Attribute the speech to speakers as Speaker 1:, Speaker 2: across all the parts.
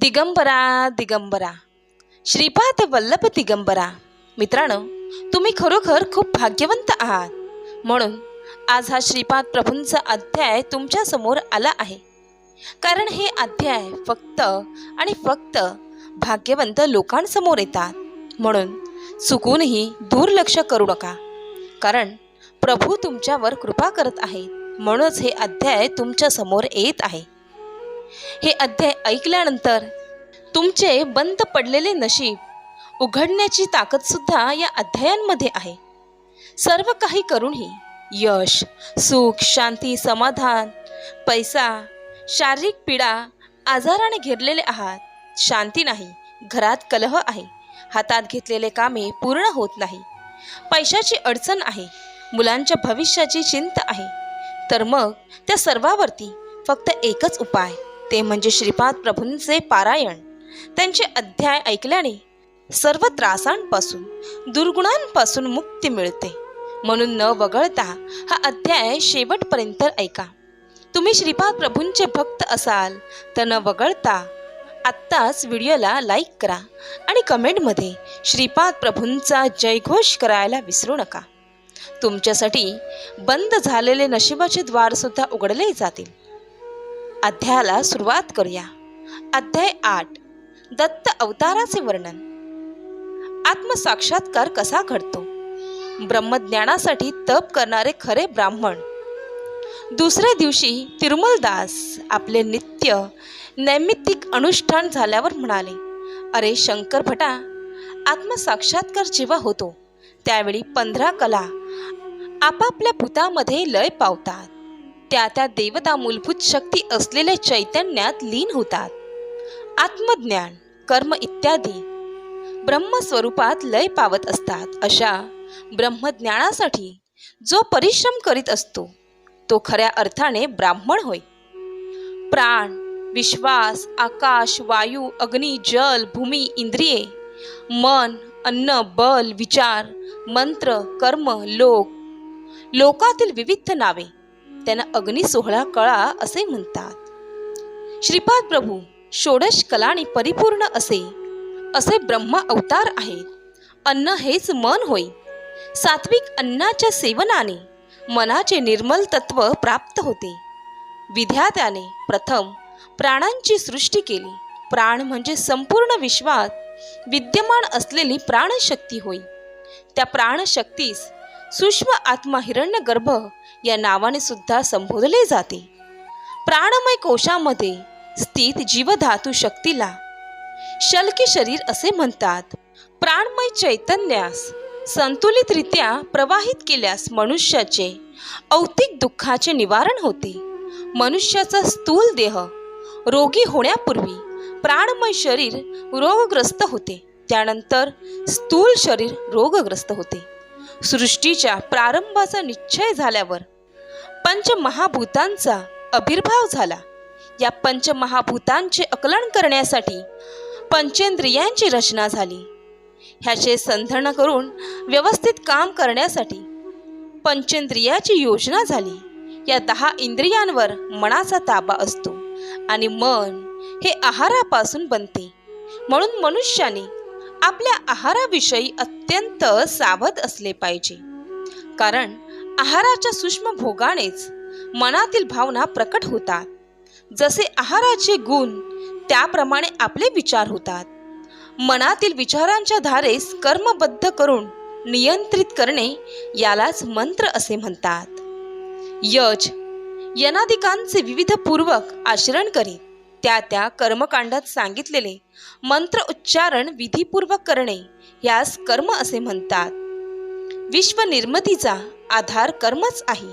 Speaker 1: दिगंबरा दिगंबरा. श्रीपाद वल्लभ दिगंबरा. मित्रांनो तुम्ही खरोखर खूप भाग्यवंत आहात. म्हणून आज हा श्रीपाद प्रभूंचा अध्याय तुमच्यासमोर आला आहे. कारण हे अध्याय फक्त आणि फक्त भाग्यवंत लोकांसमोर येतात. म्हणून चुकूनही दुर्लक्ष करू नका. कारण प्रभू तुमच्यावर कृपा करत आहेत. म्हणूनच हे अध्याय तुमच्यासमोर येत आहे. हे अध्याय ऐकल्यानंतर तुमचे बंद पडलेले नशीब उघडण्याची ताकदसुद्धा या अध्यायांमध्ये आहे. सर्व काही करूनही यश सुख शांती समाधान पैसा शारीरिक पीडा आजाराने घेरलेले आहात. शांती नाही घरात कलह आहे. हातात घेतलेले कामे पूर्ण होत नाही. पैशाची अडचण आहे. मुलांच्या भविष्याची चिंता आहे. तर मग त्या सर्वावरती फक्त एकच उपाय ते म्हणजे श्रीपाद प्रभूंचे पारायण. त्यांचे अध्याय ऐकल्याने सर्व त्रासांपासून दुर्गुणांपासून मुक्ती मिळते. म्हणून न वगळता हा अध्याय शेवटपर्यंत ऐका. तुम्ही श्रीपाद प्रभूंचे भक्त असाल तर न वगळता आत्ताच व्हिडिओला लाईक करा आणि कमेंटमध्ये श्रीपाद प्रभूंचा जयघोष करायला विसरू नका. तुमच्यासाठी बंद झालेले नशिबाचे द्वारसुद्धा उघडले जातील. अध्यायाला सुरुवात करूया. अध्याय आठ. दत्त अवताराचे वर्णन. आत्मसाक्षात्कार कसा घडतो? ब्रह्मज्ञानासाठी तप करणारे खरे ब्राह्मण. दुसऱ्या दिवशी तिरुमलदास आपले नित्य नैमित्तिक अनुष्ठान झाल्यावर म्हणाले अरे शंकर भटा आत्मसाक्षात्कार जेव्हा होतो त्यावेळी पंधरा कला आपापल्या भूतामध्ये लय पावतात. त्या त्या देवता मूलभूत शक्ती असलेल्या चैतन्यात लीन होतात. आत्मज्ञान कर्म इत्यादी ब्रह्मस्वरूपात लय पावत असतात. अशा ब्रह्मज्ञानासाठी जो परिश्रम करीत असतो तो खऱ्या अर्थाने ब्राह्मण होय. प्राण विश्वास आकाश वायू अग्नी जल भूमी इंद्रिये मन अन्न बल विचार मंत्र कर्म लोक लोकातील विविध नावे त्यांना अग्नी सोहळा कळा असे म्हणतात. श्रीपाद प्रभू षोडश कलाने परिपूर्ण असे असे ब्रह्मा अवतार आहेत. अन्न हेच मन होय. सात्विक अन्नाच्या सेवनाने मनाचे निर्मल तत्व प्राप्त होते. विध्यात्याने प्रथम प्राणांची सृष्टी केली. प्राण म्हणजे संपूर्ण विश्वात विद्यमान असलेली प्राणशक्ती होय. त्या प्राणशक्तीस सूक्ष्म आत्मा हिरण्यगर्भ या नावाने सुद्धा संबोधले जाते. प्राणमय कोशामध्ये स्थित जीवधातू शक्तीला शल्की शरीर असे म्हणतात. प्राणमय चैतन्यास संतुलितरित्या प्रवाहित केल्यास मनुष्याचे औतिक दुःखाचे निवारण होते. मनुष्याचा स्थूल देह रोगी होण्यापूर्वी प्राणमय शरीर रोगग्रस्त होते. त्यानंतर स्थूल शरीर रोगग्रस्त होते. सृष्टीच्या प्रारंभाचा निश्चय झाल्यावर पंचमहाभूतांचा आविर्भाव झाला. या पंचमहाभूतांचे आकलन करण्यासाठी पंचेंद्रियांची रचना झाली. ह्याचे संधन करून व्यवस्थित काम करण्यासाठी पंचेंद्रियाची योजना झाली. या दहा इंद्रियांवर मनाचा ताबा असतो आणि मन हे आहारापासून बनते. म्हणून मनुष्याने आपल्या आहाराविषयी अत्यंत सावध असले पाहिजे. कारण आहाराच्या सूक्ष्म भोगानेच मनातील भावना प्रकट होतात. जसे आहाराचे गुण त्याप्रमाणे आपले विचार होतात. मनातील विचारांच्या धारेस कर्मबद्ध करून नियंत्रित करणे यालाच मंत्र असे म्हणतात. यज. यनादिकांचे विविध पूर्वक आचरण करीत. त्या त्या कर्मकांडात सांगितलेले. मंत्र उच्चारण विधीपूर्वक करणे यास कर्म असे म्हणतात. विश्वनिर्मितीचा आधार कर्मच आहे.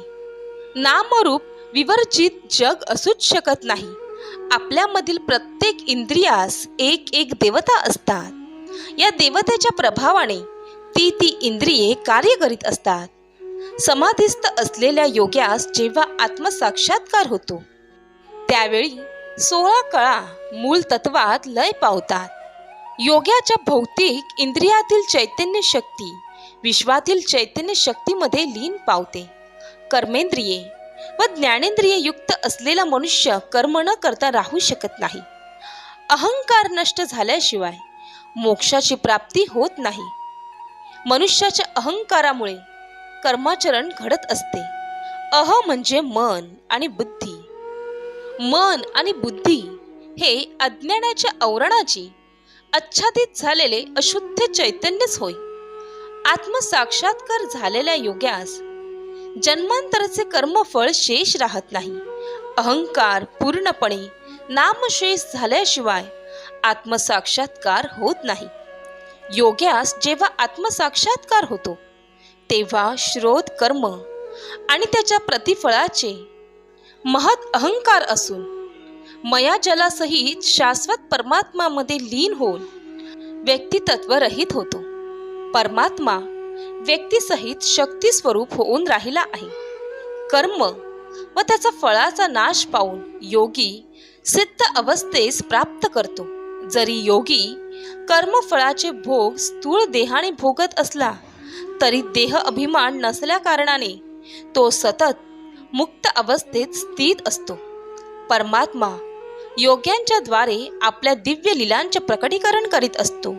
Speaker 1: नामरूप विवर्जित जग असूच शकत नाही. आपल्यामधील प्रत्येक इंद्रियास एक एक देवता असतात. या देवतेच्या प्रभावाने ती ती इंद्रिये कार्य करीत असतात. समाधिस्थ असलेल्या योग्यास जेव्हा आत्मसाक्षात्कार होतो त्यावेळी सोळा कळा मूल तत्वात लय पावतात. योग्याच्या भौतिक इंद्रियातील चैतन्य शक्ती विश्वातील चैतन्य शक्तीमध्ये लीन पावते. कर्मेंद्रिये व ज्ञानेंद्रिय युक्त असलेला मनुष्य कर्म न करता राहू शकत नाही. अहंकार नष्ट झाल्याशिवाय मोक्षाची प्राप्ती होत नाही. मनुष्याच्या अहंकारामुळे कर्माचरण घडत असते. अह म्हणजे मन आणि बुद्धी. मन आणि बुद्धी हे अज्ञानाच्या आवरणाची आच्छादित झालेले अशुद्ध चैतन्यच होय. आत्मसाक्षात्कार झालेल्या योग्यास जन्मांतराचे कर्मफळ शेष राहत नाही. अहंकार पूर्णपणे नामशेष झाल्याशिवाय आत्मसाक्षात्कार होत नाही. योग्यास जेव्हा आत्मसाक्षात्कार होतो तेव्हा श्रोत कर्म आणि त्याच्या प्रतिफळाचे महत् अहंकार असून मया जलासहित शाश्वत परमात्मामध्ये लीन होऊन व्यक्तितत्व रहित होतो. परमात्मा व्यक्तीसहित शक्ती स्वरूप होऊन राहिला आहे. कर्म व त्याचा फळाचा नाश पाहून योगी सिद्ध अवस्थेस प्राप्त करतो. जरी योगी कर्मफळाचे भोग स्थूळ देहाने भोगत असला तरी देह अभिमान नसल्या कारणाने तो सतत मुक्त अवस्थेत स्थित असतो. परमात्मा योग्यांच्या द्वारे आपल्या दिव्य लिलांचे प्रकटीकरण करीत असतो.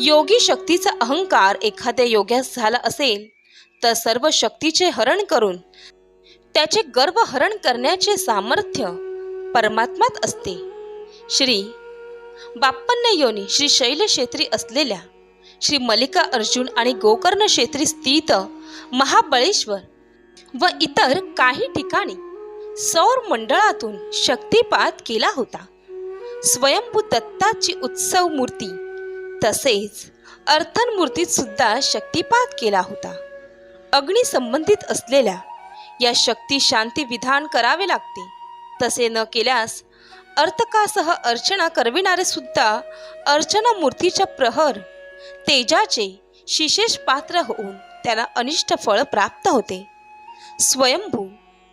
Speaker 1: योगी शक्तीचा अहंकार एखाद्या योग्यास झाला असेल तर सर्व शक्तीचे हरण करून त्याचे गर्व हरण करण्याचे सामर्थ्य परमात्मात असते. श्री बाप्पन्न योनी श्री शैल क्षेत्री असलेल्या श्री मल्लिका अर्जुन आणि गोकर्ण क्षेत्री स्थित महाबळेश्वर व इतर काही ठिकाणी सौर मंडळातून शक्तिपात केला होता. स्वयंभू दत्ताची उत्सव मूर्ती तसेच अर्थन मूर्तीत सुद्धा शक्तिपात केला होता. अग्नी संबंधित असलेल्या या शक्ती शांती विधान करावे लागते. तसे न केल्यास अर्तकासह अर्चना करविणारे सुद्धा अर्चना मूर्तीच्या प्रहर तेजाचे शिशेष पात्र होऊन त्याला अनिष्ट फळ प्राप्त होते. स्वयंभू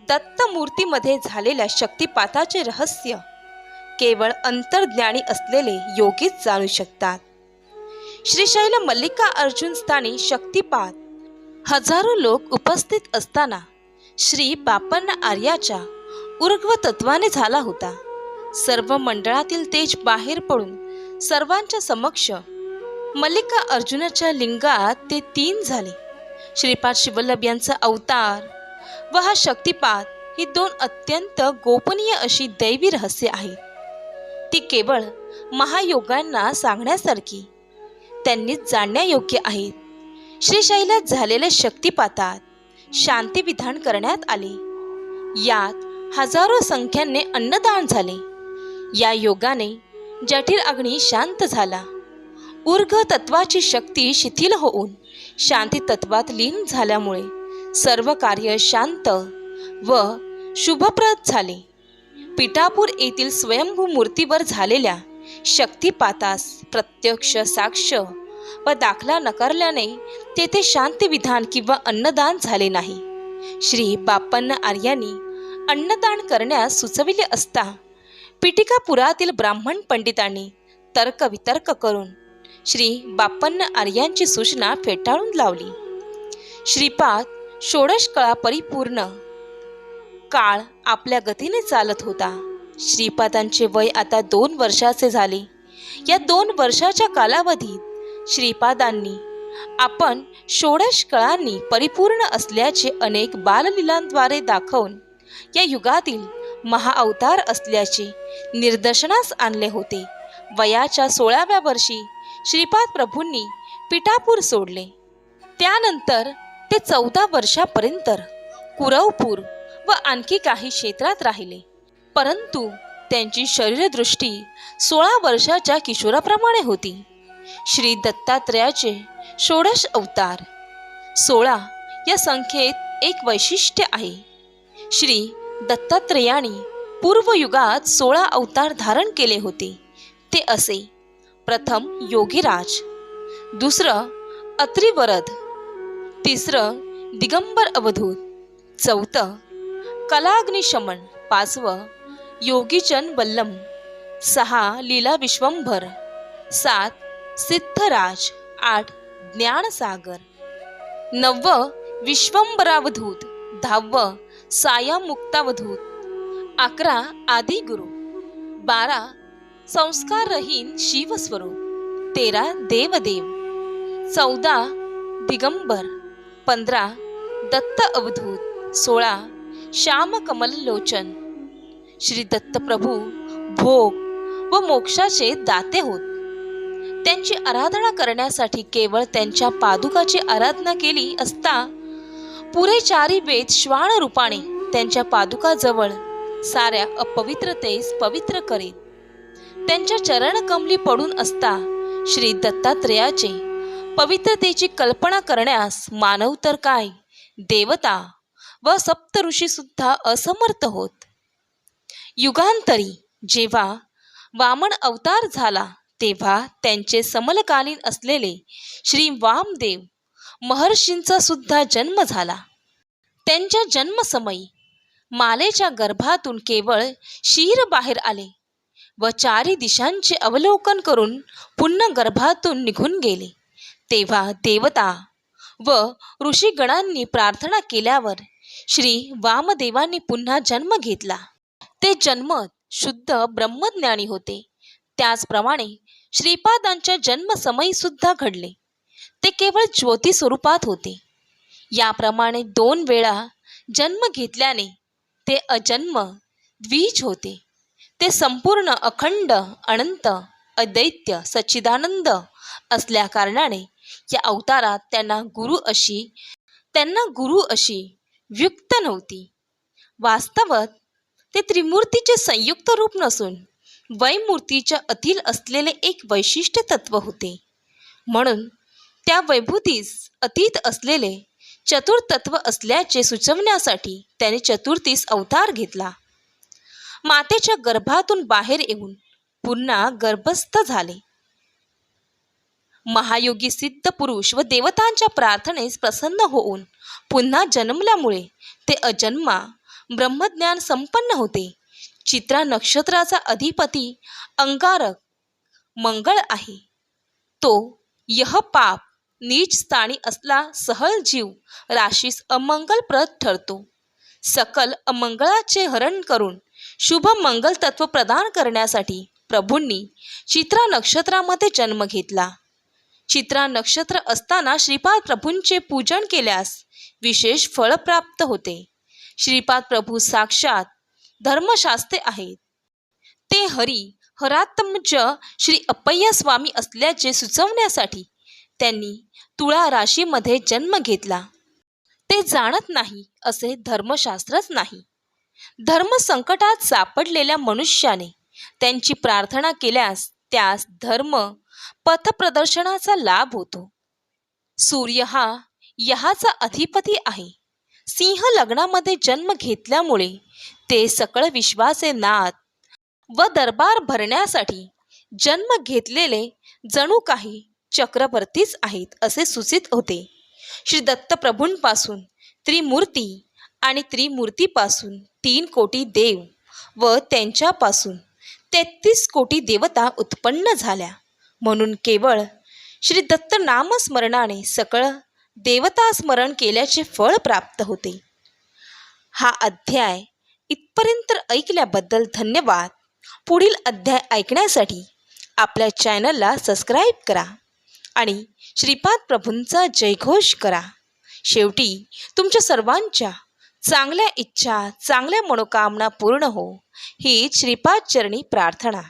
Speaker 1: दत्तमूर्तीमध्ये झालेल्या शक्तिपाताचे रहस्य केवळ अंतर्ज्ञानी असलेले योगीच जाणू शकतात. श्रीशैल मल्लिका अर्जुन स्थानी शक्तिपात हजारो लोक उपस्थित असताना श्री बापन्न आर्याच्या उर्ग्व तत्वाने झाला होता. सर्व मंडळातील तेज बाहेर पडून सर्वांच्या समक्ष मल्लिका अर्जुनाच्या लिंगात ते तीन झाले. श्रीपाद शिवल्लभ यांचा अवतार व हा शक्तिपात ही दोन अत्यंत गोपनीय अशी दैवी रहस्य आहेत ती केवळ महायोगांना सांगण्यासारखी त्यांनीच जाणण्यायोग्य आहेत श्रीशैलात झालेल्या शक्तिपातात शांतीविधान करण्यात आले. यात हजारो संख्यांने अन्नदान झाले. या योगाने जठील अग्नी शांत झाला. ऊर्घ तत्वाची शक्ती शिथिल होऊन शांती तत्वात लीन झाल्यामुळे सर्व कार्य शांत व शुभप्रद झाले. पिठापूर येथील स्वयंभू मूर्तीवर झालेल्या शक्तिपातास प्रत्यक्ष साक्ष व दाखला नकारल्याने तेथे शांतिविधान किंवा अन्नदान झाले नाही. श्री बाप्पन्न आर्यांनी अन्नदान करण्यास सुचविले असता पिटिकापुरातील ब्राह्मण पंडितांनी तर्कवितर्क करून श्री बाप्पन्न आर्यांची सूचना फेटाळून लावली. श्रीपाद षोडश कळा परिपूर्ण. काळ आपल्या गतीने चालत होता. श्रीपादांचे वय आता दोन वर्षाचे झाले. या दोन वर्षाच्या कालावधीत श्रीपादांनी आपण षोडश कळांनी परिपूर्ण असल्याचे अनेक बाललीलांद्वारे दाखवून या युगातील महाअवतार असल्याचे निदर्शनास आणले होते. वयाच्या सोळाव्या वर्षी श्रीपाद प्रभूंनी पिठापूर सोडले. त्यानंतर ते चौदा वर्षापर्यंत कुरवपूर व आणखी काही क्षेत्रात राहिले. परंतु त्यांची शरीरदृष्टी सोळा वर्षाच्या किशोराप्रमाणे होती. श्री दत्तात्रयाचे षोडश अवतार सोळा या संख्येत एक वैशिष्ट्य आहे. श्री दत्तात्रयाने पूर्वयुगात सोळा अवतार धारण केले होते. ते असे प्रथम योगीराज दुसरं अत्रिवरद तिसरं दिगंबर अवधूत. चौथं कलाग्निशमन. पाचवं योगीचन वल्लम. सहा लीला विश्वंभर. सात सिद्धराज. आठ ज्ञानसागर. नववं विश्वंबरावधूत. दहावं साया मुक्तावधूत अकरा आदिगुरु. बारा संस्काररहीन शिवस्वरूप. तेरा देवदेव. चौदा दिगंबर. पंधरा दत्त अवधूत सोळा श्यामकमल लोचन. श्री दत्तप्रभू भोग व मोक्षाचे दाते होत. त्यांची आराधना करण्यासाठी केवळ त्यांच्या पादुकाची आराधना केली असता पुरे चारी वेद श्वान रूपाने त्यांच्या पादुकाजवळ साऱ्या अपवित्रतेस पवित्र करीत. त्यांच्या चरण कमली पडून असता श्री दत्तात्रेयाचे पवित्रतेची कल्पना करण्यास मानव तर काय? देवता व सप्तऋषी सुद्धा असमर्थ होत. युगांतरी जेव्हा वामन अवतार झाला तेव्हा त्यांचे समलकालीन असलेले श्री वामदेव महर्षींचा सुद्धा जन्म झाला. त्यांच्या जन्मसमयी मालेच्या गर्भातून केवळ शीर बाहेर आले व चारी दिशांचे अवलोकन करून पुन्हा गर्भातून निघून गेले. तेव्हा देवता व ऋषीगणांनी प्रार्थना केल्यावर श्री वामदेवांनी पुन्हा जन्म घेतला. ते जन्मत शुद्ध ब्रह्मज्ञानी होते. त्याचप्रमाणे श्रीपादांच्या जन्मसमयी सुद्धा घडले. ते केवळ ज्योती स्वरूपात होते. याप्रमाणे दोन वेळा जन्म घेतल्याने ते अजन्म द्विज होते. ते संपूर्ण अखंड अनंत अदैत्य सच्चिदानंद असल्या कारणाने या अवतारात त्यांना गुरु अशी त्यांना गुरु अशी व्युक्त नव्हती. वास्तवत ते त्रिमूर्तीचे संयुक्त रूप नसून वैमूर्तीच्या अतील असलेले एक वैशिष्ट्य तत्व होते. म्हणून त्या वैभूतीस अतीत असलेले चतुर्थत्व असल्याचे सुचवण्यासाठी त्याने चतुर्थीस अवतार घेतला. मातेच्या गर्भातून बाहेर येऊन पुन्हा गर्भस्थ झाले. महायोगी सिद्ध पुरुष व देवतांच्या प्रार्थनेस प्रसन्न होऊन पुन्हा जन्मल्यामुळे ते अजन्मा ब्रह्मज्ञान संपन्न होते. चित्रा नक्षत्राचा अधिपती अंगारक मंगळ आहे. तो यह पाप नीच स्थानी असला सहल जीव राशीस अमंगलप्रद ठरतो. सकल अमंगळाचे हरण करून शुभ मंगल तत्व प्रदान करण्यासाठी प्रभूंनी चित्रा नक्षत्रामध्ये जन्म घेतला. चित्रा नक्षत्र असताना श्रीपाद प्रभूंचे पूजन केल्यास विशेष फळ प्राप्त होते. श्रीपाद प्रभू साक्षात धर्मशास्त्रे आहेत. ते हरी हरात्मज श्री अप्पय्या स्वामी असल्याचे सुचवण्यासाठी त्यांनी तुळा राशीमध्ये जन्म घेतला. ते जाणत नाही असे धर्मशास्त्रच नाही. धर्म संकटात सापडलेल्या मनुष्याने त्यांची प्रार्थना केल्यास त्यास धर्म पथप्रदर्शनाचा लाभ होतो. सूर्य हा यहाचा अधिपती आहे. सिंह लग्नामध्ये जन्म घेतल्यामुळे ते सकळ विश्वाचे नाथ व दरबार भरण्यासाठी जन्म घेतलेले जणू काही चक्रवर्तीच आहेत असे सूचित होते. श्री दत्तप्रभूंपासून त्रिमूर्ती आणि त्रिमूर्तीपासून तीन कोटी देव व त्यांच्यापासून तेहतीस कोटी देवता उत्पन्न झाल्या. म्हणून केवळ श्री दत्त नामस्मरणाने सकळ देवतास्मरण केल्याचे फळ प्राप्त होते. हा अध्याय इथपर्यंत ऐकल्याबद्दल धन्यवाद. पुढील अध्याय ऐकण्यासाठी आपल्या चॅनलला सबस्क्राईब करा आणि श्रीपाद प्रभूंचा जयघोष करा. शेवटी तुमच्या सर्वांच्या चांगल्या इच्छा चांगल्या मनोकामना पूर्ण हो. ही श्रीपाद चरणी प्रार्थना.